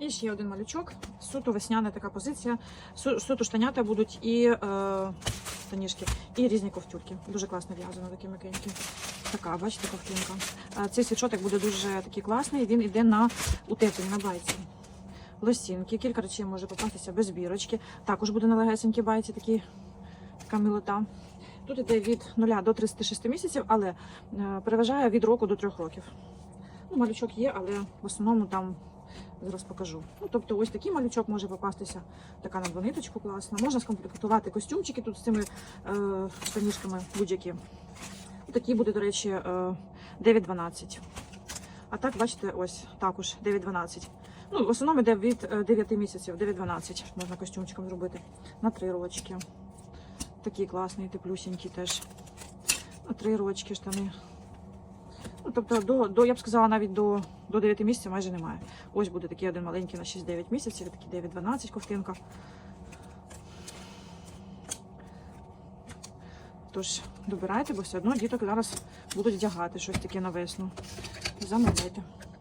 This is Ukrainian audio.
І ще один малючок. Суто весняна така позиція. Суто штанята будуть і е, штанішки, і різні ковтюрки. Дуже класно в'язано, такі м'якенькі. Така, бачите, ковтинка. Е, Цей світшотик буде дуже такий класний. Він йде на утеплення, на байці. Лосінки, кілька речей може попастися без бірочки. Також буде на легесенькій байці такі, така милота. Тут іде від 0 до 36 місяців, але е, переважає від року до 3 років. Ну, малючок є, але в основному там зараз покажу. Ну, тобто, ось такий малючок може попастися, така на двониточку класна. Можна скомплектувати костюмчики тут з цими е, штанішками будь-які. Такі буде, до речі, е, 9-12. А так, бачите, ось також 9-12. Ну, в основному йде від е, 9 місяців, 9-12 можна костюмчиком зробити. На 3 рочки. Такі класні, теплюсінькі теж. На 3 рочки штани. Ну, тобто, до, до, я б сказала, навіть до, до 9 місяців майже немає. Ось буде такий один маленький на 6-9 місяців, такі такий 9-12 ковтинка. Тож, добирайте, бо все одно діток зараз будуть вдягати щось таке на весну. Замовляйте.